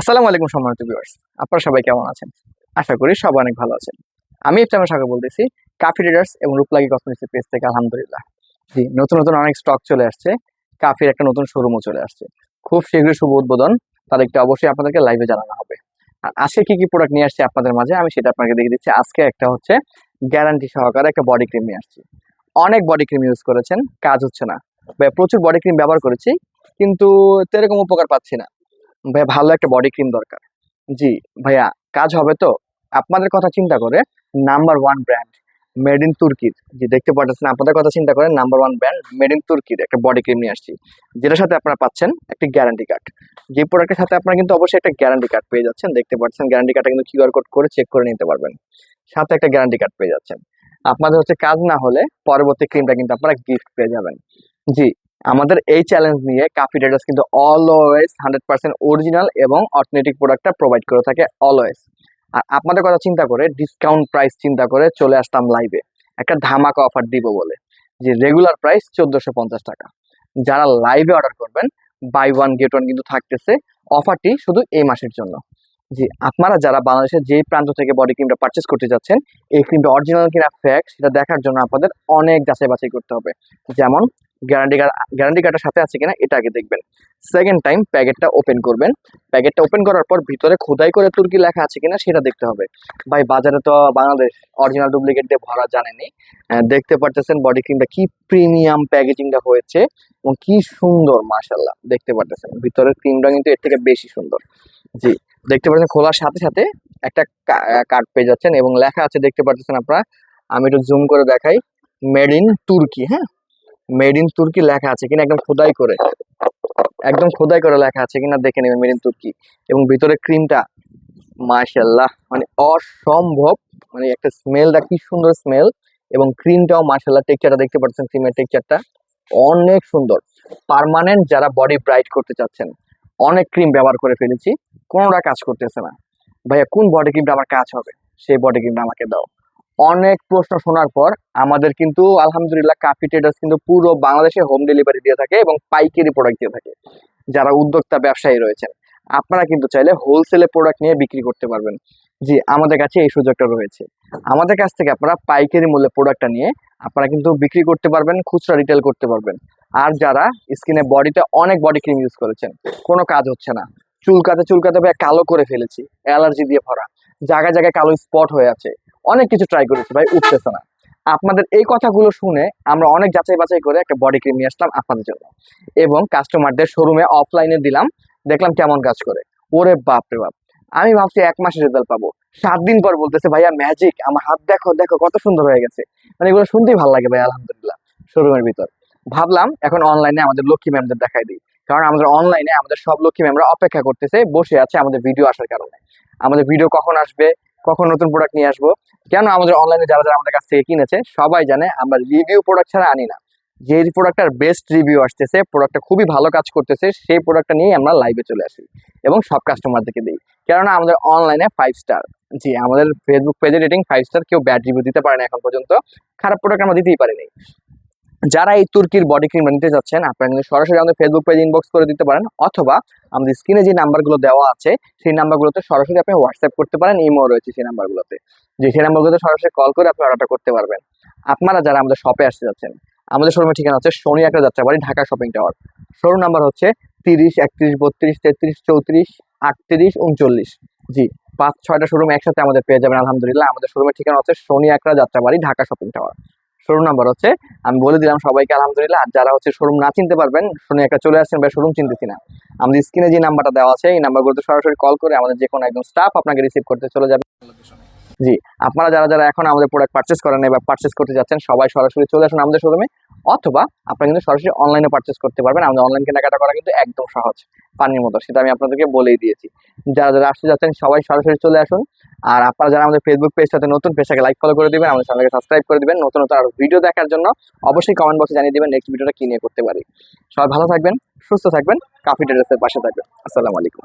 আসসালামু আলাইকুম সম্মানিত ভিউয়ার্স আপনারা সবাই কেমন আছেন? আশা করি সবাই অনেক ভালো আছেন। আমি ইফতার সাগর বলতেছি কাফি ট্রেডার্স এবং রূপলাগি কসমেটিক্স পেজ থেকে, আলহামদুলিল্লাহ। জি, নতুন নতুন অনেক স্টক চলে আসছে। কাফির একটা নতুন শোরুমও চলে আসছে। খুব শীঘ্রই শুভ উদ্বোধন তারিখটা অবশ্যই আপনাদেরকে লাইভে জানানো হবে। আর আজকে কি কি প্রোডাক্ট নিয়ে আসছে আপনাদের মাঝে, আমি সেটা আপনাকে দেখিয়ে দিচ্ছি। আজকে একটা হচ্ছে গ্যারান্টি সহকারে একটা বডি ক্রিম নিয়ে আসছি। অনেক বডি ক্রিম ইউজ করেছেন, কাজ হচ্ছে না। প্রচুর বডি ক্রিম ব্যবহার করেছি, কিন্তু এরকম উপকার পাচ্ছি না। ভাই ভালো একটা বডি ক্রিম দরকার। জি, ভাইয়া, কাজ হবে তো? আপনাদের কথা চিন্তা করে number one brand made in তুর্কির জি, দেখতে পাচ্ছেন আপনাদের কথা চিন্তা করে number one brand made in তুর্কির একটা বডি ক্রিম নিয়ে আসছি। যেটার সাথে আপনারা পাচ্ছেন একটি গ্যারান্টি কার্ড যে প্রোডাক্টের সাথে আপনারা কিন্তু অবশ্যই একটা গ্যারান্টি কার্ড পেয়ে যাচ্ছেন, দেখতে পাচ্ছেন গ্যারান্টি কার্ডটা কিন্তু কিউআর কোড করে চেক করে নিতে পারবেন। সাথে একটা গ্যারান্টি কার্ড পেয়ে যাচ্ছেন। আপনাদের হচ্ছে কাজ না হলে পরবর্তী ক্রিমটা কিন্তু আপনারা গিফট পেয়ে যাবেন। জি আমাদের এই চ্যালেঞ্জ নিয়ে কাফি ট্রেডার্স কিন্তু অলওয়েজ হান্ড্রেড পার্সেন্ট অরিজিনাল এবং অর্থনৈতিক প্রোডাক্টটা প্রোভাইড করে থাকে অলওয়েজ আর আপনাদের কথা চিন্তা করে ডিসকাউন্ট প্রাইস চিন্তা করে চলে আসতাম লাইভে একটা ধামাকা অফার দিব বলে, যে রেগুলার প্রাইস চোদ্দোশো পঞ্চাশ টাকা। যারা লাইভে অর্ডার করবেন বাই ওয়ান গেট ওয়ান কিন্তু থাকতেছে অফারটি শুধু এই মাসের জন্য। জি আপনারা যারা বাংলাদেশের যেই প্রান্ত থেকে বডি ক্রিমটা পারচেস করতে যাচ্ছেন, এই ক্রিমটা অরিজিনাল কিনা ফ্যাক্ট সেটা দেখার জন্য আপনাদের অনেক যাচাই বাছাই করতে হবে। যেমন গ্যারান্টি কার্ড গ্যারান্টি কার্ডের সাথে আছে কিনা, এটা আগে দেখবেন। সেকেন্ড টাইম প্যাকেটটা ওপেন করবেন। প্যাকেটটা ওপেন করার পর ভিতরে খোদাই করে তুর্কি লেখা আছে কিনা, সেটা দেখতে হবে। ভাই, বাজারে তো বাংলাদেশ অরিজিনাল ডুপ্লিকেট দিয়ে ভরা জানেনি দেখতে পারতেছেন বডি ক্রিমটা কি প্রিমিয়াম প্যাকেজিংটা হয়েছে এবং কি সুন্দর মাশাল্লাহ দেখতে পারতেছেন, ভিতরের ক্রিমটা কিন্তু এর থেকে বেশি সুন্দর। জি, দেখতে পাচ্ছেন খোলার সাথে সাথে একটা কার্ড পেয়ে যাচ্ছেন এবং লেখা আছে, দেখতে পারতেছেন আপনারা। আমি একটু জুম করে দেখাই মেড ইন তুর্কি হ্যাঁ? মেড ইন তুর্কি লেখা আছে কিনা একদম খোদাই করে। একদম খোদাই করে লেখা আছে কিনা দেখে নেবেন মেড ইন তুর্কি এবং ভিতরে ক্রিমটা মাশাল্লাহ মানে অসম্ভব মানে একটা স্মেলটা কি সুন্দর স্মেল এবং ক্রিমটাও মাশাল্লাহ টেক্সচারটা দেখতে পাচ্ছেন ক্রিমের টেক্সচারটা অনেক সুন্দর। পার্মানেন্ট যারা বডি ব্রাইট করতে চাচ্ছেন, অনেক ক্রিম ব্যবহার করে ফেলেছি, কোনোটা কাজ করতেছে না। ভাইয়া, কোন বডি ক্রিমটা আমার কাজ হবে? সেই বডি ক্রিমটা আমাকে দাও। অনেক প্রশ্ন শোনার পর আমাদের কিন্তু, আলহামদুলিল্লাহ কাফি ট্রেডার্স কিন্তু পুরো বাংলাদেশে হোম ডেলিভারি দিয়ে থাকে এবং পাইকারি প্রোডাক্ট দিয়ে থাকে। যারা উদ্যোক্তা, ব্যবসায়ী রয়েছেন, আপনারা কিন্তু চাইলে হোলসেলে প্রোডাক্ট নিয়ে বিক্রি করতে পারবেন। জি, আমাদের কাছে এই সুযোগটা রয়েছে। আমাদের কাছ থেকে আপনারা পাইকারি মূল্যে প্রোডাক্টটা নিয়ে আপনারা কিন্তু বিক্রি করতে পারবেন, খুচরা রিটেল করতে পারবেন। আর যারা স্কিনে বডিতে অনেক বডি ক্রিম ইউজ করেছেন, কোনো কাজ হচ্ছে না। চুলকাতে চুলকাতে ভাই কালো করে ফেলেছি, অ্যালার্জি দিয়ে ভরা। জায়গায় জায়গায় কালো স্পট হয়ে আছে। অনেক কিছু ট্রাই করেছি ভাই, উঠতেছে না। আপনাদের এই কথাগুলো শুনে আমরা অনেক যাচাই বাছাই করে একটা বডি ক্রিম নিয়ে আসলাম আপনাদের জন্য। এবং কাস্টমারদের শোরুমে অফলাইনে দিলাম, দেখলাম কেমন কাজ করে। ওরে বাপ রে বাপ! আমি ভাবছি এক মাসের রেজাল্ট পাবো। সাত দিন পর বলতেছে, ভাইয়া ম্যাজিক আমার হাত দেখো দেখো, কত সুন্দর হয়ে গেছে। মানে এগুলো শুনতেই ভালো লাগে ভাই, আলহামদুলিল্লাহ শোরুমের ভিতর। ভাবলাম এখন অনলাইনে আমাদের লক্ষ্মী ম্যামদের দেখাই দিই। কারণ আমাদের অনলাইনে আমাদের সব লক্ষ্মী ম্যামরা অপেক্ষা করতেছে, বসে আছে আমাদের ভিডিও আসার কারণে। আমাদের ভিডিও কখন আসবে কখন নতুন প্রোডাক্ট নিয়ে আসব। কেন আমাদের অনলাইনে যারা যারা আমাদের কাছ থেকে কিনেছে, সবাই জানে আমরা রিভিউ প্রোডাক্ট ছাড়া আনি না। যে প্রোডাক্টটার বেস্ট রিভিউ আসতেছে প্রোডাক্টটা খুবই ভালো কাজ করতেছে, সেই প্রোডাক্টটা নিয়ে আমরা লাইভে চলে আসি এবং সব কাস্টমারদেরকে দিই। কেননা আমাদের অনলাইনে ফাইভ স্টার জি, আমাদের ফেসবুক পেজে রেটিং ফাইভ স্টার কেউ ব্যাড রিভিউ দিতে পারে না এখন পর্যন্ত। খারাপ প্রোডাক্ট আমরা দিতেই পারিনি। যারা এই তুর্কির বডি ক্রিম নিতে যাচ্ছেন, আপনারা কিন্তু সরাসরি আমাদের ফেসবুক পেজে ইনবক্স করে দিতে পারেন, অথবা আমাদের স্ক্রিনে যে নাম্বারগুলো দেওয়া আছে, সেই নাম্বারগুলোতে সরাসরি আপনি হোয়াটসঅ্যাপ করতে পারেন, ইমো রয়েছে সেই নাম্বারগুলোতে যে সেই নাম্বারগুলোতে সরাসরি কল করে আপনি অর্ডারটা করতে পারবেন। আপনারা যারা আমাদের শপে আসতে যাচ্ছেন, আমাদের শোরুমের ঠিকানা হচ্ছে শনি একটা Jatrabari, Dhaka shopping tower showroom number হচ্ছে তিরিশ, একত্রিশ, বত্রিশ, তেত্রিশ, চৌত্রিশ, আটত্রিশ, উনচল্লিশ। জি, পাঁচ, ছয়টা শোরুম একসাথে আমাদের পেয়ে যাবেন, আলহামদুলিল্লাহ। আমাদের শোরুমের ঠিকানা হচ্ছে শনি একটা Jatrabari, Dhaka shopping tower showroom number হচ্ছে। আমি বলে দিলাম সবাইকে, আলহামদুলিল্লাহ। আর যারা হচ্ছে শোরুম না চিনতে পারবেন শুনে একটা চলে আসছেন বা শোরুম চিনতেছি না। আমাদের স্ক্রিনে যে নাম্বারটা দেওয়া আছে, এই নাম্বারগুলোতে সরাসরি কল করে আমাদের যে কোনো একজন স্টাফ আপনাকে রিসিভ করতে চলে যাবে। জি, আপনারা যারা যারা এখন আমাদের প্রোডাক্ট পার্চেস করেন বা পারচেস করতে যাচ্ছেন, সবাই সরাসরি চলে আসুন আমাদের শোরুমে অথবা আপনারা কিন্তু সরাসরি অনলাইনে পারচেস করতে পারবেন। আমাদের অনলাইন কেনাকাটা করা কিন্তু একদম সহজ পানির মতো, সেটা আমি আপনাদেরকে বলেই দিয়েছি। যারা যারা আসতে যাচ্ছেন, সবাই সরাসরি চলে আসুন। আর আপনারা যারা আমাদের ফেসবুক পেজটাতে নতুন পেজটাকে লাইক ফলো করে দিবেন, আমাদের চ্যানেলকে সাবস্ক্রাইব করে দিবেন, নতুন নতুন আরও ভিডিও দেখার জন্য অবশ্যই কমেন্ট বক্সে জানিয়ে দিবেন নেক্সট ভিডিওটা কি নিয়ে করতে পারি। সবাই ভালো থাকবেন, সুস্থ থাকবেন কাফি ট্রেডার্সের পাশে থাকবেন। আসসালামু আলাইকুম।